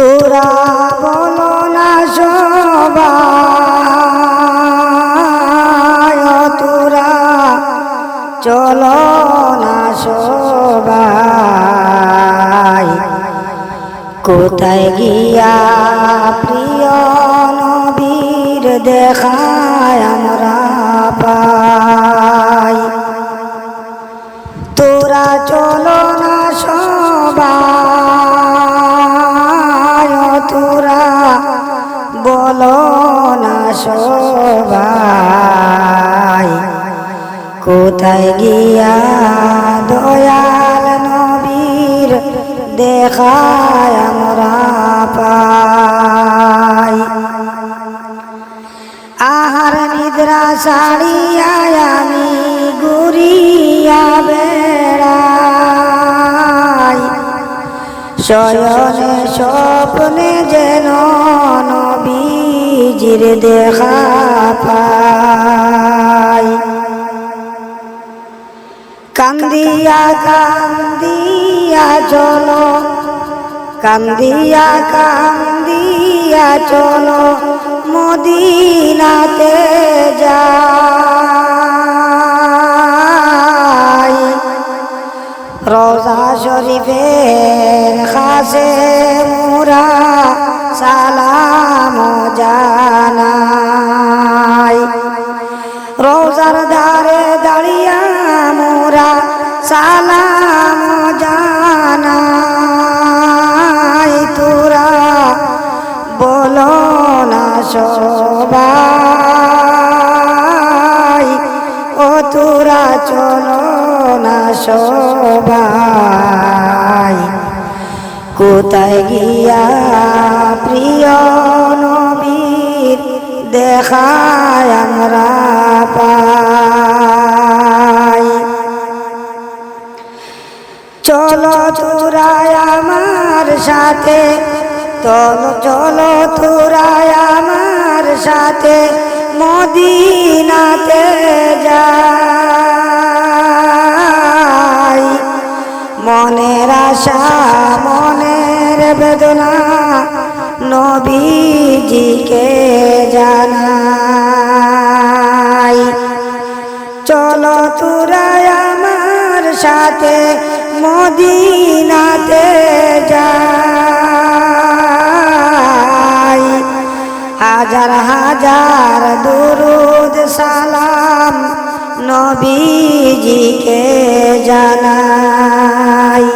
তোরা বলো না সবাই, ও তোরা চলো না সবাই। কোথায় গিয়া প্রিয় নবীর দেখায় আমরা? বলো না সবাই, কোথায় গিয়া দয়াল নবীর দেখায় আমরা পাই? আহার নিদ্রা সারিয়া আমি ঘুরিয়া বেড়াই। শয়নে স্বপ্নে যেন নবীজির দেখা পাই। কান্দিয়া কান্দিয়া চলো কান্দিয়া কান্দিয়া চলো মদিনাতে যাই রোজা শরীফের খাসে সালাম জানাই তোরা। বলো না সবাই, ও তোরা চলো না সবাই। কোথায় গিয়া প্রিয় নবীর দেখায় আমরা পাই? চলো তোরাই আমার সাথে। চলো চলো তোরাই আমার সাথে মদিনাতে যাই। মনের আশা, মনের বেদনা নবীজিকে জানাই। চলো তোরাই আমার সাথে মদিনাতে যাই। হাজার হাজার দুরুদ সালাম নবীজিকে জানাই।